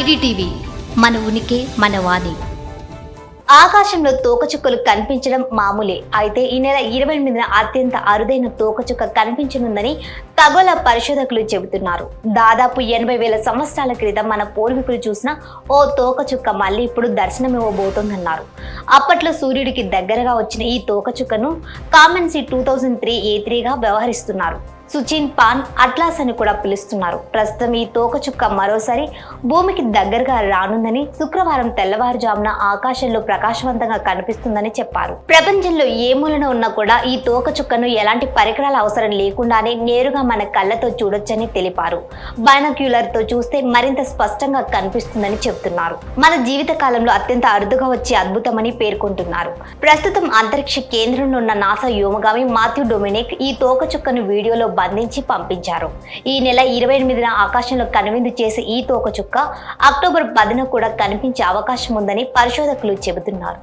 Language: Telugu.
ఐడిటీవీ మన ఉనికి మన వాణి. ఆకాశంలో తోకచుక్కలు కనిపించడం మామూలే. అయితే ఈ నెల ఇరవై ఎనిమిదిన అత్యంత అరుదైన తోకచుక్క కనిపించనుందని ఖగోళ పరిశోధకులు చెబుతున్నారు. దాదాపు ఎనభై వేల సంవత్సరాల క్రితం మన పూర్వీకులు చూసిన ఓ తోకచుక్క మళ్ళీ ఇప్పుడు దర్శనమివ్వబోతోందన్నారు. అప్పట్లో సూర్యుడికి దగ్గరగా వచ్చిన ఈ తోకచుక్కను కామెన్సీ టూ థౌజండ్ త్రీ ఏ త్రీగా వ్యవహరిస్తున్నారు. సుచిన్ పాన్ అట్లాస్ అని కూడా పిలుస్తున్నారు. ప్రస్తుతం ఈ తోకచుక్క మరోసారి భూమికి దగ్గరగా రానుందని శుక్రవారం తెల్లవారుజామున ఆకాశంలో ప్రకాశవంతంగా కనిపిస్తుందని చెప్పారు. ప్రపంచంలో ఏ మూలన ఉన్నా కూడా ఈ తోకచుక్కను ఎలాంటి పరికరాల అవసరం లేకుండానే నేరుగా మన కళ్ళతో చూడొచ్చని తెలిపారు. బైనక్యులర్తో చూస్తే మరింత స్పష్టంగా కనిపిస్తుందని చెబుతున్నారు. మన జీవిత కాలంలో అత్యంత అరుదుగా వచ్చే అద్భుతమని పేర్కొంటున్నారు. ప్రస్తుతం అంతరిక్ష కేంద్రంలో ఉన్న నాసా వ్యోమగామి మాథ్యూ డొమినిక్ ఈ తోకచుక్కను వీడియోలో బంధించి పంపించారు. ఈ నెల ఇరవై ఎనిమిదిన ఆకాశంలో కనువిందు చేసే ఈ తోకచుక్క అక్టోబర్ పదిన కూడా కనిపించే అవకాశం ఉందని పరిశోధకులు చెబుతున్నారు.